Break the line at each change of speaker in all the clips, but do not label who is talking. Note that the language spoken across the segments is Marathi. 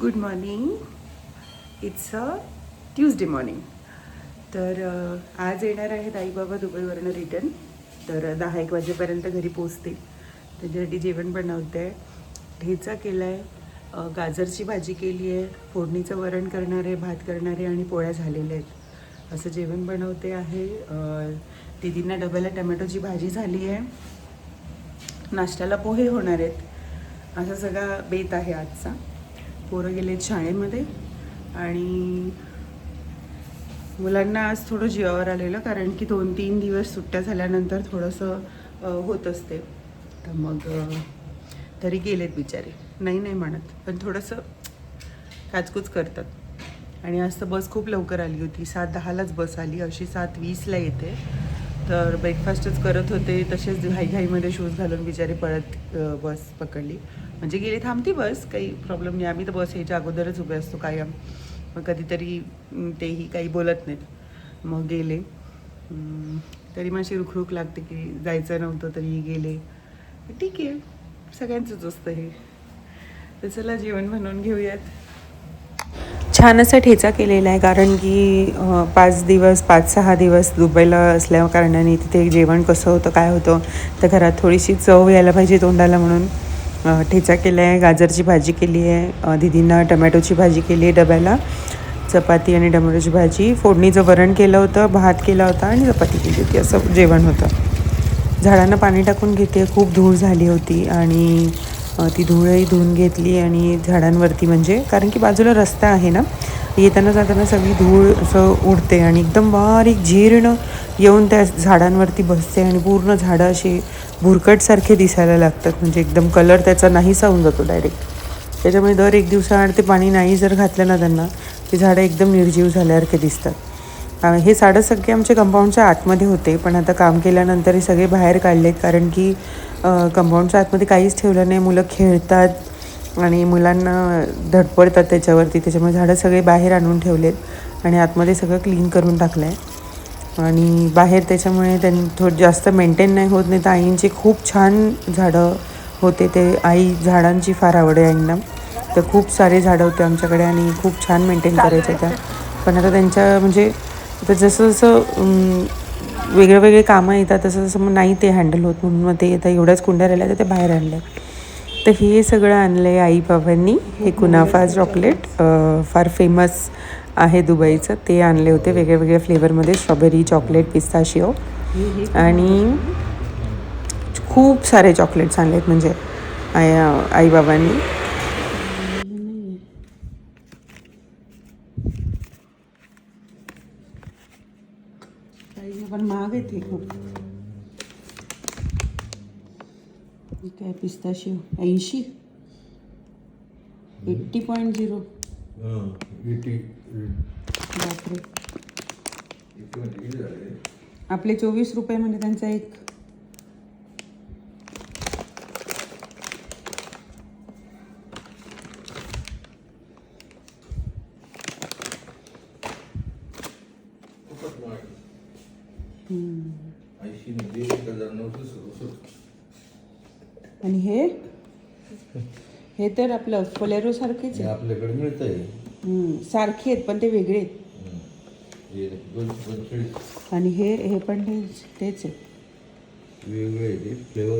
Good morning it's a Tuesday morning तर आज येणार आहेत आईबाबा दुबईवरनं रिटर्न तर दहा एक वाजेपर्यंत घरी पोचते त्यांच्यासाठी जेवण बनवते. ठेचा केला आहे गाजरची भाजी केली आहे. फोडणीचं वरण करणार आहे भात करणार आहे आणि पोळ्या झालेल्या आहेत. असं जेवण बनवते आहे. दिदींना डब्याला टमॅटोची भाजी झाली आहे. नाश्त्याला पोहे होणार आहेत. असा सगळा बेत आहे आजचा. पोरं गेलेत शाळेमध्ये. आणि मुलांना आज थोडं जीवावर आलेलं कारण की दोन तीन दिवस सुट्ट्या झाल्यानंतर थोडंसं होत असते. तर मग तरी गेलेत बिचारे. नाही नाही म्हणत. पण थोडंसं काचकूच करतात. आणि आज तर बस खूप लवकर आली होती. सात दहालाच बस आली. अशी सात वीसला येते. तर ब्रेकफास्टच करत होते. तसेच घाईघाईमध्ये शूज घालून बिचारे पळत बस पकडली. म्हणजे गेली थांबती बस काही प्रॉब्लेम नाही. आम्ही तर बस यायच्या अगोदरच उभे असतो कायम. मग कधीतरी तेही काही बोलत नाहीत. मग गेले. तरी माझी रुखरुख लागते की जायचं नव्हतं तरी गेले. ठीक आहे. सगळ्यांचंच असतं हे. तर चला जेवण म्हणून घेऊयात. छान असा ठेचा केलेला आहे कारण की पाच दिवस पाच सहा दिवस दुबईला असल्या कारणाने तिथे जेवण कसं होतं काय होतं तर घरात थोडीशी चव यायला पाहिजे तोंडाला म्हणून. ठेचा केला आहे गाजरची भाजी केली आहे दिदींना दीदींना टमॅटोची भाजी केली आहे डब्याला. चपाती आणि टमॅटोची भाजी. फोडणीचं वरण केलं होतं भात केला होता आणि चपाती केली होती. असं जेवण होतं. झाडांना पाणी टाकून घेते. खूप धूळ झाली होती आणि ती धूळही धुवून घेतली आणि झाडांवरती म्हणजे कारण की बाजूला रस्ता आहे ना येताना जाताना सगळी धूळ असं उडते आणि एकदम बारीक जीर्ण येऊन त्या झाडांवरती बसते आणि पूर्ण झाडं अशी भुरकटसारखे दिसायला लागतात. म्हणजे एकदम कलर त्याचा नाहीसा होऊन जातो डायरेक्ट त्याच्यामुळे दर एक दिवसाआड ते पाणी नाही जर घातलं ना त्यांना ती झाडं एकदम निर्जीव झाल्यासारखे दिसतात. हे झाडं सगळे आमच्या कंपाऊंडच्या आतमध्ये होते पण आता काम केल्यानंतर हे सगळे बाहेर काढलेत कारण की कंपाऊंडच्या आतमध्ये काहीच ठेवलं नाही. मुलं खेळतात आणि मुलांना धडपडतात त्याच्यावरती. त्याच्यामुळे झाडं सगळे बाहेर आणून ठेवलेत आणि आतमध्ये सगळं क्लीन करून टाकलं आहे आणि बाहेर त्याच्यामुळे त्यांनी थोडं जास्त मेंटेन नाही होत नाही तर आईंचे खूप छान झाडं होते. ते आई झाडांची फार आवड आहे आईंना तर खूप सारे झाडं होते आमच्याकडे आणि खूप छान मेंटेन करायच्या त्या. पण आता त्यांच्या म्हणजे आता जसं जसं वेगळे वेगळे कामं येतात तसं तसं मग नाही ते हँडल होत म्हणून मग ते आता एवढ्याच कुंड्या राहिल्या तर ते बाहेर आणल्या तर हे सगळं आणलं आहे आई बाबांनी. हे कुनाफा चॉकलेट फार फेमस आहे दुबईचं. ते आणले होते वेगळ्या वेगळ्या फ्लेवरमध्ये स्ट्रॉबेरी चॉकलेट पिस्ताशिओ आणि खूप सारे चॉकलेट्स आणलेत म्हणजे आई आईबाबांनी पण महाग आहे ते खूप. काय पिस्ताशिव ऐंशी? Eighty point zero. बापरे. आपले चोवीस रुपयामध्ये त्यांचा एक.
ऐंशी मध्ये एक हजार नऊशे सदुसष्ट.
आणि हे? हे तर आपलं फोलेरो सारखेच आहे.
आपल्याकडे मिळत आहे
सारखे आहेत पण ते वेगळे आहेत. आणि हे हे पण तेच आहे
वेगळे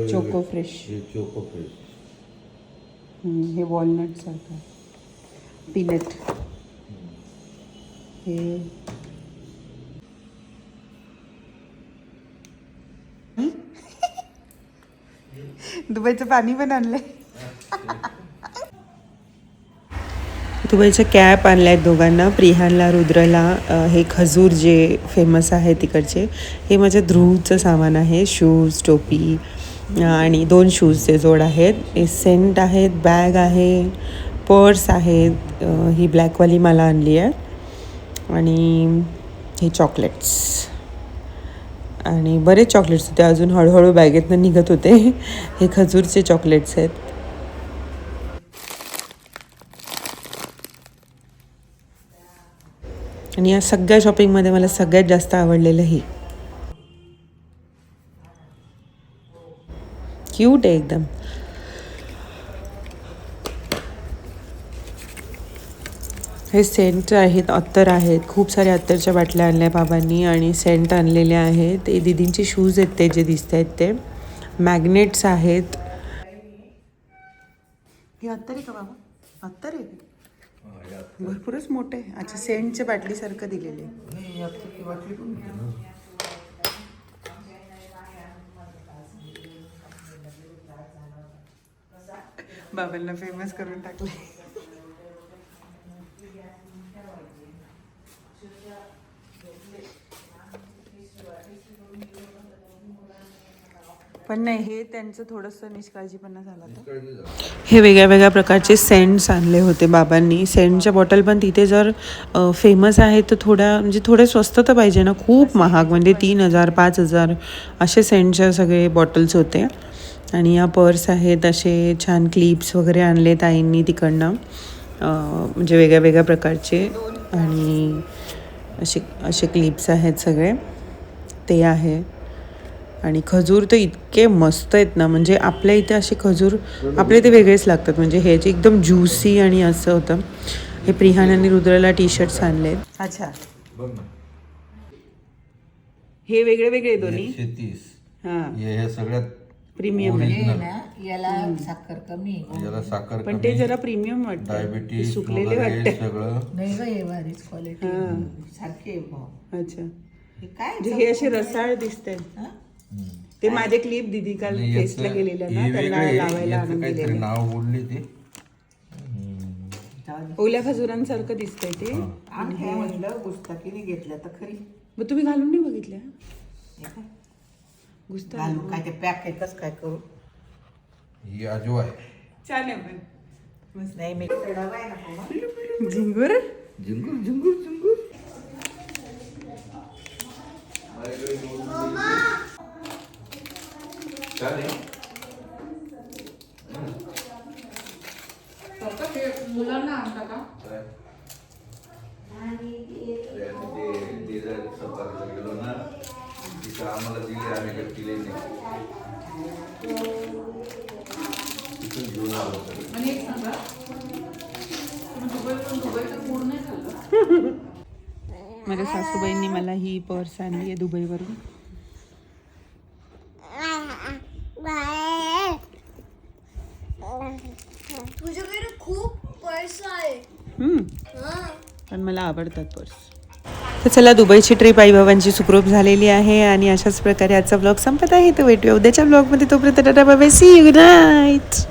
चोको फ्रेश.
Choco fresh.
हे वॉलनट सारखं पीनट हे दुबईचं पाणी पण आणलंय. दुबईच्या कॅप आणल्या आहेत दोघांना प्रिहानला रुद्रला. हे खजूर जे फेमस आहे तिकडचे हे माझ्या ध्रुवचं सामान आहे. शूज टोपी आणि दोन शूजचे जोड आहेत. हे सेंट आहेत बॅग आहे पर्स आहेत. ही ब्लॅकवाली मला आणली आहे. आणि हे चॉकलेट्स आणि बरेच चॉकलेट्स होते. अजून हळूहळू बॅगेतनं निघत होते. हे खजूरचे चॉकलेट्स आहेत. आणि या सगळ्या शॉपिंगमध्ये मला सगळ्यात जास्त आवडलेलं हे. क्यूट आहे एकदम. हे सेंट आहेत अत्तर आहेत. खूप साऱ्या अत्तरच्या बाटल्या आणल्या बाबांनी आणि सेंट आणलेले आहेत. ते दिदींचे शूज आहेत ते जे दिसत आहेत ते. मॅग्नेट्स आहेत. हे अत्तर आहे का बाबा? अत्तर आहे? भरपूरच मोठे. आहे अच्छा सेंटच्या बाटलीसारखं दिलेले. बाबांना फेमस करून टाकले पण नाही हे त्यांचं थोडंसं निष्काळजीपणा झाला होता. हे वेगळ्या वेगळ्या प्रकारचे सेंट्स आणले होते बाबांनी. सेंटच्या बॉटल पण तिथे जर फेमस आहे तर थोड्या म्हणजे थोडे स्वस्त तर पाहिजे ना. खूप महाग म्हणजे तीन हजार पाच हजार असे सेंटच्या सगळे बॉटल्स होते. आणि या पर्स आहेत असे छान क्लिप्स वगैरे आणले ताईंनी तिकडनं. म्हणजे वेगळ्या वेगळ्या प्रकारचे. आणि असे असे क्लिप्स आहेत सगळे. ते आहे. आणि खजूर तर इतके मस्त आहेत ना म्हणजे आपल्या इथे असे खजूर आपल्या इथे वेगळेच लागतात. म्हणजे हे जे एकदम ज्युसी आणि असं होतं. हे प्रिहान आणि रुद्राला टी शर्ट्स आणले अच्छा.
बघ ना.
हे वेगळे वेगळे दोन्ही?
तीस
हां.
सगळ्यात
प्रीमियम
ओरिजिनल
याला साखर कमी
याला साखर
पण ते जरा प्रीमियम वाटतं.
डायबिटीस
सुकलेले वाटते.
सगळं.
नाही ग हे भारीच क्वालिटी सारखे
अच्छा.
हे काय
हे असे रसाळ दिसते
हं?
ते माझे क्लिप दिदी काल टेस्टला गेलेल्या ना त्यांना लावायला आणून
काहीतरी
दिलेले.
नाव बोलले ते.
ओल्या खजुरांसारखं दिसतंय ते.
आणि हे म्हणलं गुस्ताकीने घेतलं तर खरी.
मग तुम्ही घालून नाही बघितल्या?
हे?
गुस्ता
घालून काय ते पॅक आहे कसं काय करू?
ही आजो आहे.
छान आहे पण
नाही मी डबा आहे ना.
झिंगूर?
झिंगूर झिंगूर झिंगूर. गेलो ना तिथं आम्हाला दिले आम्ही काही दिले नाही तिथून घेऊन आलो सगळे.
माझ्या सासूबाईंनी मला ही पर्स आणली आहे दुबईवरून
तुझ्याकडे खूप पैसा आहे
हम्म,
हा
पण मला आवडतात पर्स तर चला दुबईची ट्रिप आईबाबांची सुखरूप झालेली आहे आणि अशाच प्रकारे आजचा ब्लॉग संपत आहे. तर भेटूया उद्याच्या ब्लॉगमध्ये तोपर्यंत tata bye see good night